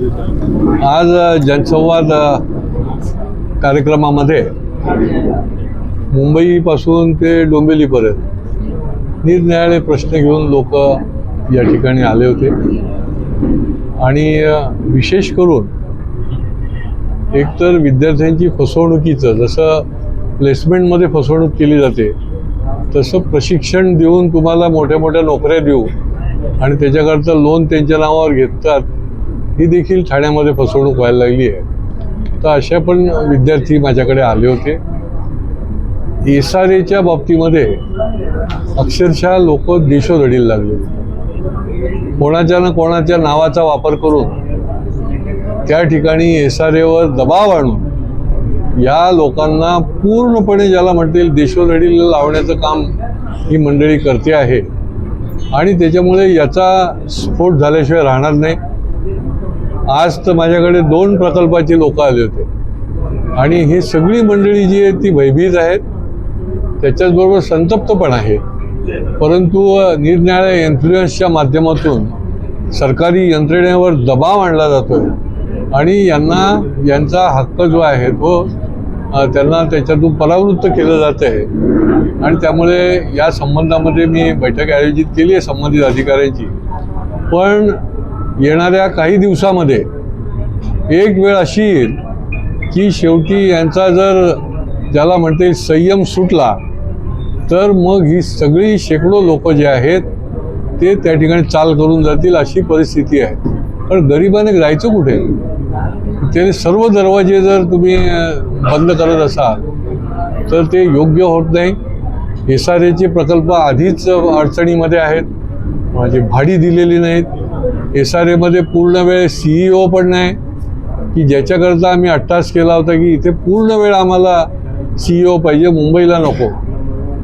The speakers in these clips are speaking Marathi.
आज जनसंवाद कार्यक्रमामध्ये मुंबईपासून ते डोंबिवलीपर्यंत निरनिराळे प्रश्न घेऊन लोक या ठिकाणी आले होते. आणि विशेष करून एकतर विद्यार्थ्यांची फसवणुकीचं जसं प्लेसमेंटमध्ये फसवणूक केली जाते तसं प्रशिक्षण देऊन तुम्हाला मोठ्या मोठ्या नोकऱ्या देऊ आणि त्याच्याकरता लोन त्यांच्या नावावर घेतात ही देखील ठाण्यामध्ये फसवणूक व्हायला लागली आहे. तर अशा पण विद्यार्थी माझ्याकडे आले होते. एस आर एच्या बाबतीमध्ये अक्षरशः लोक देशोधडीला लागले. कोणाच्या ना कोणाच्या नावाचा वापर करून त्या ठिकाणी एस आर एवर दबाव आणून या लोकांना पूर्णपणे ज्याला म्हणतील देशोधडीला लावण्याचं काम ही मंडळी करते आहे. आणि त्याच्यामुळे याचा स्फोट झाल्याशिवाय राहणार नाही. आज तर माझ्याकडे दोन प्रकल्पाचे लोक आले होते. आणि ही सगळी मंडळी जी आहे ती भयभीत आहेत. त्याच्याचबरोबर संतप्त पण आहे. परंतु निरनिराळ्या इन्फ्लुएन्सच्या माध्यमातून सरकारी यंत्रणेवर दबाव आणला जातो आणि यांना यांचा हक्क जो आहे तो त्यांना त्याच्यातून परावृत्त केलं जात आहे आणि त्यामुळे या संबंधामध्ये मी बैठक आयोजित केली आहे संबंधित अधिकाऱ्यांची. पण येणाऱ्या काही दिवसामध्ये एक वेळ अशी येईल की शेवटी यांचा जर ज्याला म्हणते संयम सुटला तर मग ही सगळी शेकडो लोक जे आहेत ते त्या ठिकाणी चाल करून जातील अशी परिस्थिती आहे. पण गरिबाने जायचं कुठे? ते सर्व दरवाजे जर तुम्ही बंद करत असाल तर ते योग्य होत नाही. एस आर एचे प्रकल्प आधीच अडचणीमध्ये आहेत. म्हणजे भाडी दिलेली नाहीत. एस आर एमध्ये पूर्ण वेळ सी ई ओ पण नाही की ज्याच्याकरता आम्ही अट्टास केला होता की इथे पूर्ण वेळ आम्हाला सी ई ओ पाहिजे मुंबईला नको.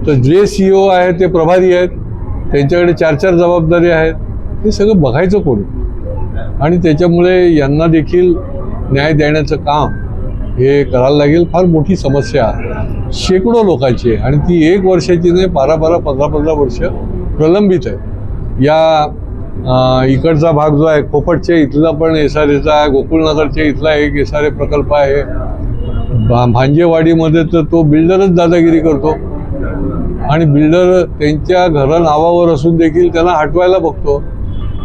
तर जे सी ओ आहेत ते प्रभारी आहेत त्यांच्याकडे चार चार जबाबदारी आहेत हे सगळं बघायचं कोणी? आणि त्याच्यामुळे यांना देखील न्याय देण्याचं काम हे करायला लागेल. फार मोठी समस्या. शेकडो लोकांची आहे. आणि ती एक वर्षाची नाही बारा बारा पंधरा पंधरा वर्ष प्रलंबित आहे. या इकडचा भाग जो आहे खोपटच्या इथला पण एस आर एचा आहे गोकुळनगरच्या इथला एक एस आर ए प्रकल्प आहे. भा भांजेवाडीमध्ये तर तो बिल्डरच दादागिरी करतो. आणि बिल्डर त्यांच्या घरा नावावर असून देखील त्यांना हटवायला बघतो.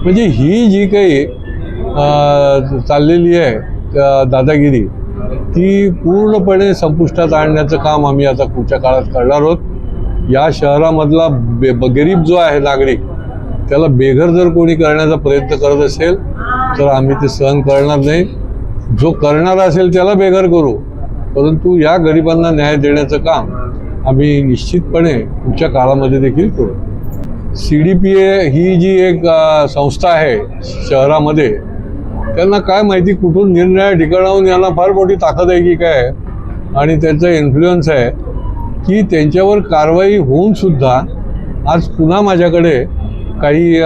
म्हणजे ही जी काही चाललेली आहे दादागिरी ती पूर्णपणे संपुष्टात आणण्याचं काम आम्ही आता पुढच्या काळात करणार आहोत. या शहरामधला बे ब- गरीब जो आहे नागरिक त्याला बेघर जर कोणी करण्याचा प्रयत्न करत असेल तर आम्ही ते सहन करणार नाही. जो करणारा असेल त्याला बेघर करू. परंतु या गरिबांना न्याय देण्याचं काम आम्ही निश्चितपणे पुढच्या काळामध्ये देखील करू. सी डी पी ए ही जी एक संस्था आहे शहरामध्ये त्यांना काय माहिती कुठून निर्णय ठिकाणाहून यांना फार मोठी ताकद आहे की काय? आणि त्यांचा इन्फ्लुएन्स आहे की त्यांच्यावर कारवाई होऊन सुद्धा आज पुन्हा माझ्याकडे काही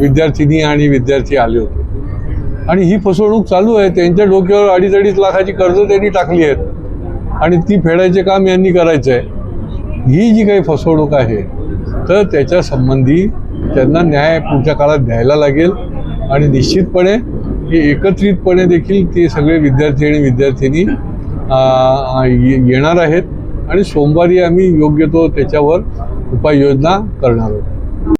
विद्यार्थिनी आणि विद्यार्थी आले होते. आणि ही फसवणूक चालू आहे. त्यांच्या डोक्यावर अडीच अडीच लाखाची कर्ज त्यांनी टाकली आहेत. आणि ती फेडायचे काम यांनी करायचं आहे ही जी काही फसवणूक आहे तर त्याच्या संबंधी त्यांना न्याय पुढच्या काळात द्यायला लागेल. आणि निश्चितपणे हे एकत्रितपणे देखील ते सगळे विद्यार्थी आणि विद्यार्थिनी ये- येणार आहेत. आणि सोमवारी आम्ही योग्य तो त्याच्यावर उपाययोजना करणार आहोत.